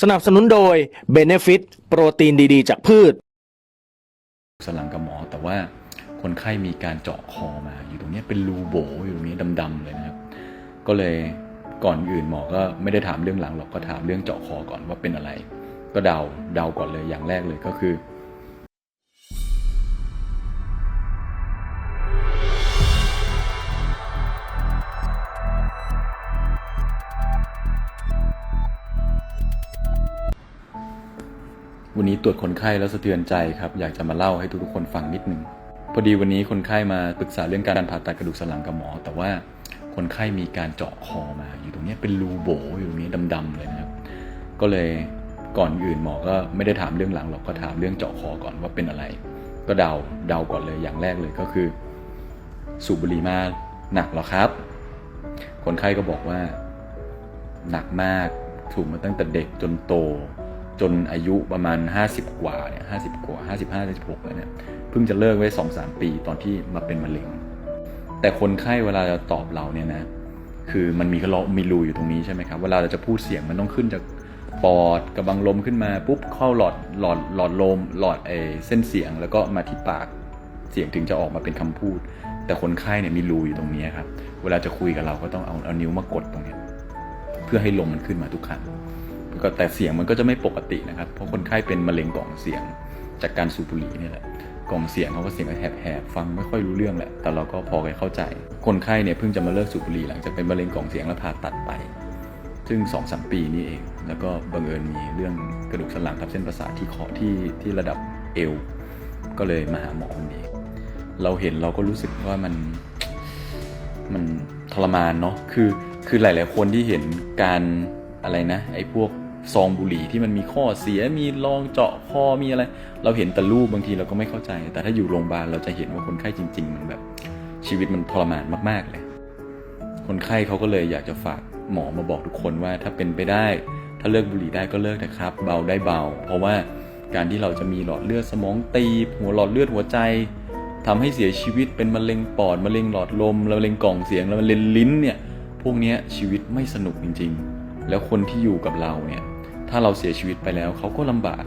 สนับสนุนโดย Benefit โปรตีนดีๆ จากพืชสนหลังกับหมอแต่ว่าคนไข้มีการเจาะคอมา อยู่ตรงนี้เป็นรูโบอยู่ตรงนี้ดำๆเลยนะครับ ก็เลยก่อนอื่นหมอก็ไม่ได้ถามเรื่องหลังหรอกก็ถามเรื่องเจาะคอก่อนว่าเป็นอะไร ก็เดาเดาก่อนเลยอย่างแรกเลยก็คือ วันนี้ตรวจคนไข้แล้วสะเทือนใจครับอยากจะมาเล่าให้ทุกๆคนฟังนิดนึงพอดีวันนี้คนไข้มาปรึกษาเรื่องการผ่าตัดกระดูกสันหลังกับหมอ แต่ว่าคนไข้มีการเจาะคอมา อยู่ตรงนี้เป็นรูโบอยู่ตรงนี้ดำๆเลยนะครับ ก็เลยก่อนอื่นหมอก็ไม่ได้ถามเรื่องหลังหรอกก็ถามเรื่องเจาะคอก่อนว่าเป็นอะไร ก็เดาเดาก่อนเลยอย่างแรกเลยก็คือ สูบบุหรี่มาหนักหรอครับ คนไข้ก็บอกว่า หนักมากถูกมาตั้งแต่เด็กจนโต จนอายุประมาณ 50 กว่าเนี่ยห้กว่า 55 56แล้วเนี่ยเพิ่งจะเลิกไว้ 2-3 ปีตอนที่มาเป็นมะเร็ง แต่คนไข้เวลาจะตอบเราเนี่ยนะคือมันมีกระเลามีรูอยู่ตรงนี้ใช่ไหมครับเวลาเราจะพูดเสียงมันต้องขึ้นจากปอดกระบังลมขึ้นมาปุ๊บเข้าหลอดหลอดหลอดลมหลอดเอเส้นเสียงแล้วก็มาที่ปากเสียงถึงจะออกมาเป็นคำพูด แต่คนไข้เนี่ยมีรูอยู่ตรงนี้ครับเวลาจะคุยกับเราก็ต้องเอาเอานิ้วมากดตรงนี้เพื่อให้ลมมันขึ้นมาทุกครั้ง ก็แต่เสียงมันก็จะไม่ปกตินะครับ เพราะคนไข้เป็นมะเร็งกล่องเสียงจากการสูบบุหรี่นี่แหละกล่องเสียงเขาก็เสียงแหบๆฟังไม่ค่อยรู้เรื่องแหละ แต่เราก็พอเข้าใจ คนไข้เนี่ยเพิ่งจะมาเลิกสูบบุหรี่หลังจากเป็นมะเร็งกล่องเสียงแล้วผ่าตัดไป ซึ่ง2อสปีนี้เอง แล้วก็บังเอิญมีเรื่องกระดูกสันหลังทับเส้นประสาทที่คอที่ที่ระดับเอว ก็เลยมาหาหมอคนนี้ เราเห็นเราก็รู้สึกว่ามันมันทรมานเนาะ คือคือหลาย ๆ คนที่เห็นการอะไรนะ ไอ้พวก ซองบุหรี่ที่มันมีข้อเสียมีรองเจาะคอมีอะไร เราเห็นแต่รูปบางทีเราก็ไม่เข้าใจ แต่ถ้าอยู่โรงพยาบาลเราจะเห็นว่าคนไข้จริง ๆ มันแบบชีวิตมันทรมานมากๆเลย คนไข้เขาก็เลยอยากจะฝากหมอมาบอกทุกคนว่าถ้าเป็นไปได้ ถ้าเลิกบุหรี่ได้ก็เลิกนะครับ เบาได้เบา เพราะว่าการที่เราจะมีหลอดเลือดสมองตีบหัวหลอดเลือดหัวใจทำให้เสียชีวิตเป็นมะเร็งปอดมะเร็งหลอดลมมะเร็งกล่องเสียงแล้วมะเร็งลิ้นเนี่ยพวกนี้ชีวิตไม่สนุกจริง ๆ แล้วคนที่อยู่กับเราเนี่ย ถ้าเราเสียชีวิตไปแล้วเขาก็ลำบาก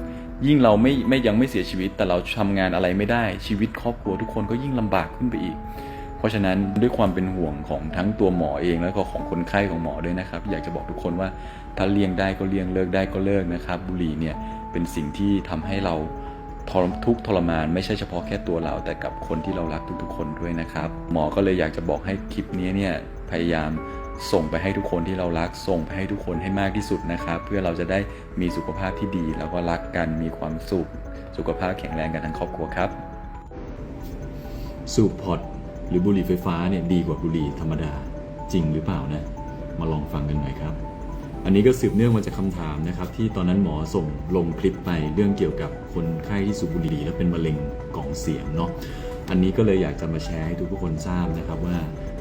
ยิ่งเราไม่ไม่ยังไม่เสียชีวิต แต่เราทำงานอะไรไม่ได้ชีวิตครอบครัวทุกคนก็ยิ่งลำบากขึ้นไปอีก เพราะฉะนั้นด้วยความเป็นห่วงของทั้งตัวหมอเองแล้วก็ของคนไข้ของหมอด้วยนะครับ อยากจะบอกทุกคนว่าถ้าเลี่ยงได้ก็เลี่ยงเลิกได้ก็เลิกนะครับ บุหรี่เนี่ยเป็นสิ่งที่ทำให้เราทรทุกทรมานไม่ใช่เฉพาะแค่ตัวเราแต่กับคนที่เรารักทุกๆ คนด้วยนะครับ หมอก็เลยอยากจะบอกให้คลิปนี้เนี่ยพยายาม ส่งไปให้ทุกคนที่เรารัก ส่งไปให้ทุกคนให้มากที่สุดนะครับ เพื่อเราจะได้มีสุขภาพที่ดี แล้วก็รักกันมีความสุข สุขภาพแข็งแรงกันทั้งครอบครัวครับ สูบพอร์ตหรือบุหรี่ไฟฟ้าเนี่ยดีกว่าบุหรี่ธรรมดาจริงหรือเปล่านะ มาลองฟังกันหน่อยครับ อันนี้ก็สืบเนื่องมาจากคำถามนะครับ ที่ตอนนั้นหมอส่งลงคลิปไปเรื่องเกี่ยวกับคนไข้ที่สูบบุหรี่ แล้วเป็นมะเร็งกล่องเสียงเนาะอันนี้ก็เลยอยากจะมาแชร์ให้ทุกคนทราบนะครับว่า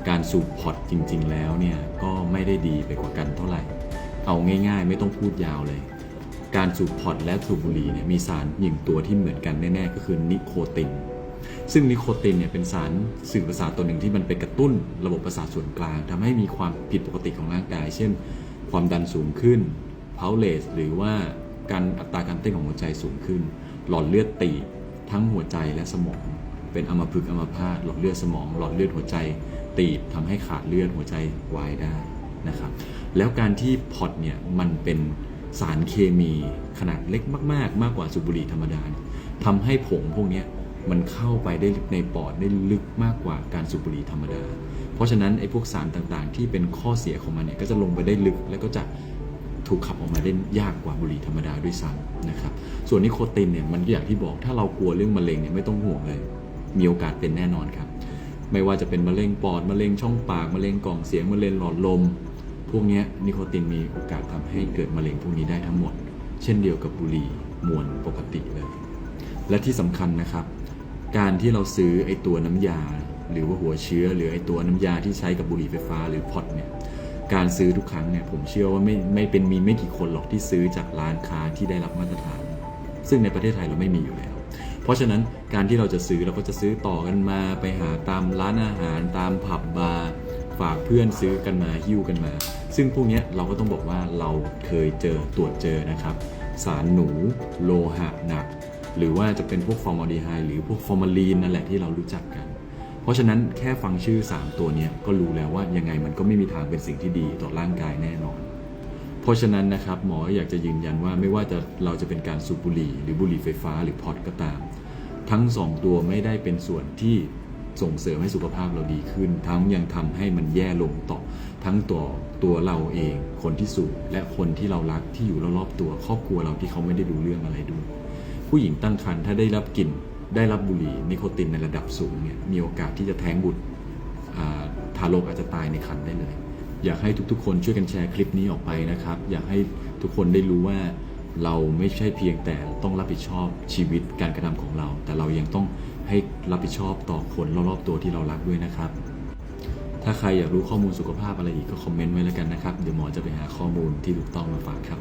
การสูบพอร์ตจริง ๆ แล้วเนี่ยก็ไม่ได้ดีไปกว่ากันเท่าไหร่ เอาง่าย ๆ ไม่ต้องพูดยาวเลย การสูบพอร์ตและสูบบุหรี่เนี่ยมีสารหนึ่งตัวที่เหมือนกันแน่ๆก็คือนิโคติน ซึ่งนิโคตินเนี่ยเป็นสารสื่อประสาทตัวหนึ่งที่มันไปกระตุ้นระบบประสาทส่วนกลางทำให้มีความผิดปกติของร่างกาย เช่น ความดันสูงขึ้นเพาเลสหรือว่าการอัตราการเต้นของหัวใจสูงขึ้น หลอดเลือดตีบทั้งหัวใจและสมอง เป็นอัมพฤกษ์อัมพาตหลอดเลือดสมอง หลอดเลือดหัวใจ ตีบทำให้ขาดเลือดหัวใจวายได้นะครับ แล้วการที่พอตเนี่ยมันเป็นสารเคมีขนาดเล็กมาก ๆ มากกว่าสูบบุหรี่ธรรมดาเนี่ยทำให้ผงพวกนี้มันเข้าไปได้ในปอดได้ลึกมากกว่าการสูบบุหรี่ธรรมดา เพราะฉะนั้นไอ้พวกสารต่างๆ ที่เป็นข้อเสียของมันเนี่ยก็จะลงไปได้ลึกแล้วก็จะถูกขับออกมาได้ยากกว่าบุหรี่ธรรมดาด้วยซ้ำนะครับ ส่วนนิโคตินเนี่ยมันก็อย่างที่บอกถ้าเรากลัวเรื่องมะเร็งเนี่ยไม่ต้องห่วงเลย มีโอกาสเป็นแน่นอนครับ ไม่ว่าจะเป็นมะเร็งปอดมะเร็งช่องปากมะเร็งกล่องเสียงมะเร็งหลอดลม พวกนี้นิโคตินมีโอกาสทำให้เกิดมะเร็งพวกนี้ได้ทั้งหมด เช่นเดียวกับบุหรี่มวลปกติเลย และที่สำคัญนะครับ การที่เราซื้อไอตัวน้ำยา หรือว่าหัวเชื้อ หรือไอตัวน้ำยาที่ใช้กับบุหรี่ไฟฟ้าหรือพอตเนี่ยการซื้อทุกครั้งเนี่ยผมเชื่อว่าไม่ไม่เป็นมีไม่กี่คนหรอกที่ซื้อจากร้านค้าที่ได้รับมาตรฐาน ซึ่งในประเทศไทยเราไม่มีอยู่แล้ว เพราะฉะนั้นการที่เราจะซื้อเราก็จะซื้อต่อกันมาไปหาตามร้านอาหารตามผับบาร์ฝากเพื่อนซื้อกันมาหิ้วกันมา ซึ่งพวกนี้เราก็ต้องบอกว่าเราเคยเจอตรวจเจอนะครับ สารหนูโลหะหนัก หรือว่าจะเป็นพวกฟอร์มาลดีไฮหรือพวกฟอร์มาลีนนั่นแหละที่เรารู้จักกัน เพราะฉะนั้นแค่ฟังชื่อ 3 ตัวนี้ก็รู้แล้วว่ายังไงมันก็ไม่มีทางเป็นสิ่งที่ดีต่อร่างกายแน่นอนเพราะฉะนั้นนะครับหมออยากจะยืนยันว่าไม่ว่าจะเราจะเป็นการสูบบุหรี่หรือบุหรี่ไฟฟ้าหรือพอดก็ตาม ทั้ง2ตัวไม่ได้เป็นส่วนที่ส่งเสริมให้สุขภาพเราดีขึ้น ทั้งยังทำให้มันแย่ลงต่อ ทั้งตัวตัวเราเองคนที่สูบและคนที่เรารักที่อยู่รอบๆตัวครอบครัวเราที่เขาไม่ได้ดูเรื่องอะไรด้วย ผู้หญิงตั้งครรภ์ถ้าได้รับกลิ่นได้รับบุหรี่นิโคตินในระดับสูงเนี่ยมีโอกาสที่จะแท้งบุตรทารกอาจจะตายในครรภ์ได้เลย อยากให้ทุกๆ คนช่วยกันแชร์คลิปนี้ออกไปนะครับ อยากให้ทุกคนได้รู้ว่า เราไม่ใช่เพียงแต่ต้องรับผิดชอบชีวิตการกระทำของเรา แต่เรายังต้องให้รับผิดชอบต่อคนรอบๆตัวที่เรารักด้วยนะครับ ถ้าใครอยากรู้ข้อมูลสุขภาพอะไรอีกก็คอมเมนต์ไว้แล้วกันนะครับ เดี๋ยวหมอจะไปหาข้อมูลที่ถูกต้องมาฝากครับ